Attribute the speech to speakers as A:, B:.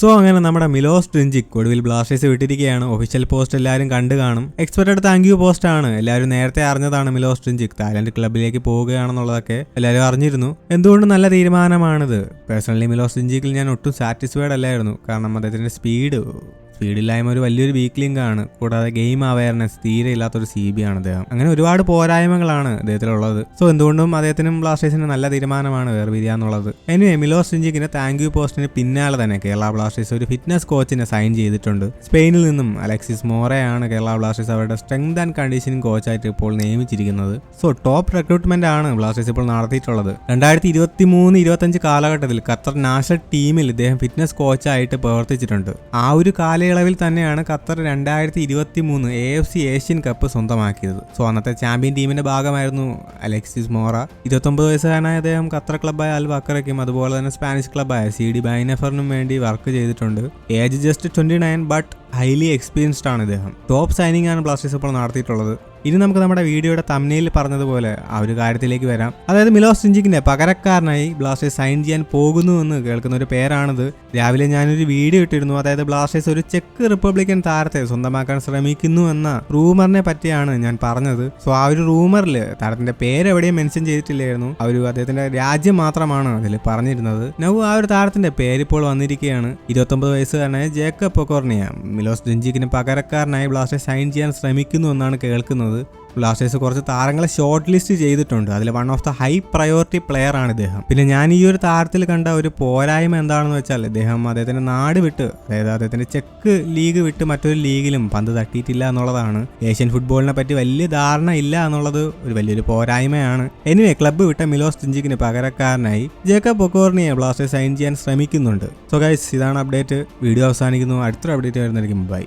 A: So അങ്ങനെ നമ്മുടെ Milos ട്രിഞ്ചിക് ഒടുവിൽ ബ്ലാസ്റ്റേഴ്സ് വിട്ടിരിക്കുകയാണ്. ഒഫീഷ്യൽ പോസ്റ്റ് എല്ലാവരും കണ്ടു കാണും. എക്സ്പെർട്ടഡ് താങ്ക് യു പോസ്റ്റ് ആണ്. എല്ലാവരും നേരത്തെ അറിഞ്ഞതാണ് മിലോസ് ട്രിഞ്ചിക് തായ്ലൻഡ് ക്ലബിലേക്ക് പോവുകയാണെന്നുള്ളതൊക്കെ എല്ലാവരും അറിഞ്ഞിരുന്നു. എന്തുകൊണ്ട് നല്ല തീരുമാനമാണിത്? പേഴ്സണലി മിലോസ് ട്രിഞ്ചിക്കിൽ ഞാൻ ഒട്ടും സാറ്റിസ്ഫൈഡ് അല്ലായിരുന്നു. കാരണം അദ്ദേഹത്തിന്റെ സ്പീഡ് സ്പീഡില്ലായ്മ ഒരു വലിയൊരു വീക്ക് ലിങ്ക് ആണ്. കൂടാതെ ഗെയിം അവയർനെസ് തീരെ ഇല്ലാത്തൊരു സി ബി ആണ് അദ്ദേഹം. അങ്ങനെ ഒരുപാട് പോരായ്മകളാണ് അദ്ദേഹത്തിലുള്ളത്. സോ എന്തുകൊണ്ടും അദ്ദേഹത്തിനും ബ്ലാസ്റ്റേഴ്സിന് നല്ല തീരുമാനമാണ് വേർപിരിയാന്നുള്ളത് എനിവേ മിലോസ് സിഞ്ചിക്കിന് താങ്ക് യു പോസ്റ്റിന് പിന്നാലെ തന്നെ കേരള ബ്ലാസ്റ്റേഴ്സ് ഒരു ഫിറ്റ്നസ് കോച്ചിനെ സൈൻ ചെയ്തിട്ടുണ്ട്. സ്പെയിനിൽ നിന്നും അലക്സിസ് മോറയാണ് കേരള ബ്ലാസ്റ്റേഴ്സ് അവരുടെ സ്ട്രെങ്ത് ആൻഡ് കണ്ടീഷനിങ് കോച്ചായിട്ട് ഇപ്പോൾ നിയമിച്ചിരിക്കുന്നത്. സോ ടോപ്പ് റിക്രൂട്ട്മെന്റ് ആണ് ബ്ലാസ്റ്റേഴ്സ് ഇപ്പോൾ നടത്തിയിട്ടുള്ളത്. രണ്ടായിരത്തി ഇരുപത്തി മൂന്ന് ഇരുപത്തഞ്ച് കാലഘട്ടത്തിൽ ഖത്തർ നാഷണൽ ടീമിൽ ഇദ്ദേഹം ഫിറ്റ്നസ് കോച്ചായിട്ട് പ്രവർത്തിച്ചിട്ടുണ്ട്. ആ ഒരു കാലയളവിൽ തന്നെയാണ് ഖത്തർ രണ്ടായിരത്തി ഇരുപത്തി മൂന്ന് A F C Asian cup സ്വന്തമാക്കിയത്. സോ അന്നത്തെ ചാമ്പ്യൻ ടീമിന്റെ ഭാഗമായിരുന്നു അലക്സിസ് മോറ. ഇരുപത്തൊമ്പത് വയസ്സുകാരനായ അദ്ദേഹം ഖത്തർ ക്ലബ്ബായ അൽ ബക്കറയ്ക്കും അതുപോലെ തന്നെ സ്പാനിഷ് ക്ലബ്ബായ സി ഡി ബൈനഫറിനും വേണ്ടി വർക്ക് ചെയ്തിട്ടുണ്ട്. Age just twenty nine but highly experienced ആണ് ഇദ്ദേഹം. ടോപ്പ് സൈനിങ് ആണ് ബ്ലാസ്റ്റേഴ്സ് ഇപ്പോൾ നടത്തിയിട്ടുള്ളത്. ഇനി നമുക്ക് നമ്മുടെ വീഡിയോയുടെ തമ്മിൽ പറഞ്ഞതുപോലെ ആ ഒരു കാര്യത്തിലേക്ക് വരാം. അതായത് മിലോസ് സിഞ്ചിക്കിന്റെ പകരക്കാരനായി ബ്ലാസ്റ്റേഴ്സ് സൈൻ ചെയ്യാൻ പോകുന്നു എന്ന് കേൾക്കുന്ന ഒരു പേരാണിത്. രാവിലെ ഞാനൊരു വീഡിയോ ഇട്ടിരുന്നു. അതായത് ബ്ലാസ്റ്റേഴ്സ് ഒരു ചെക്ക് റിപ്പബ്ലിക്കൻ താരത്തെ സ്വന്തമാക്കാൻ ശ്രമിക്കുന്നു എന്ന റൂമറിനെ പറ്റിയാണ് ഞാൻ പറഞ്ഞത്. സോ ആ ഒരു റൂമറിൽ താരത്തിന്റെ പേര് എവിടെയും മെൻഷൻ ചെയ്തിട്ടില്ലായിരുന്നു. ആ ഒരു അദ്ദേഹത്തിന്റെ രാജ്യം മാത്രമാണ് അതിൽ പറഞ്ഞിരുന്നത്. നൗ ആ ഒരു താരത്തിന്റെ പേരിപ്പോൾ വന്നിരിക്കുകയാണ്. ഇരുപത്തൊമ്പത് വയസ്സുകാരനായ ജേക്കബ് പൊക്കോർണിയ മിലോസ് ജിഞ്ചിക്കിന് പകരക്കാരനായി ബ്ലാസ്റ്റേഴ്സ് സൈൻ ചെയ്യാൻ ശ്രമിക്കുന്നു എന്നാണ് കേൾക്കുന്നത്. ബ്ലാസ്റ്റേഴ്സ് കുറച്ച് താരങ്ങളെ ഷോർട്ട് ലിസ്റ്റ് ചെയ്തിട്ടുണ്ട്. അതിൽ one of the high priority player ആണ് ഇദ്ദേഹം. പിന്നെ ഞാൻ ഈ ഒരു താരത്തിൽ കണ്ട ഒരു പോരായ്മ എന്താണെന്ന് വെച്ചാൽ ഇദ്ദേഹം അദ്ദേഹത്തിന്റെ നാട് വിട്ട് അതായത് അദ്ദേഹത്തിന്റെ ചെക്ക് ലീഗ് വിട്ട് മറ്റൊരു ലീഗിലും പന്ത് തട്ടിയിട്ടില്ല എന്നുള്ളതാണ്. ഏഷ്യൻ ഫുട്ബോളിനെ പറ്റി വലിയ ധാരണ ഇല്ല എന്നുള്ളത് ഒരു വലിയൊരു പോരായ്മയാണ്. എനിവേ ക്ലബ്ബ് വിട്ട മിലോസ് ടിഞ്ചിക്കിന് പകരക്കാരനായി ജേക്കബ് പൊക്കോറിനെ ബ്ലാസ്റ്റേഴ്സ് സൈൻ ചെയ്യാൻ ശ്രമിക്കുന്നുണ്ട്. സോ ഗൈസ് ഇതാണ് അപ്ഡേറ്റ് വീഡിയോ അവസാനിക്കുന്നു. അടുത്തൊരു അപ്ഡേറ്റ് വരുന്നതായിരിക്കും. ബൈ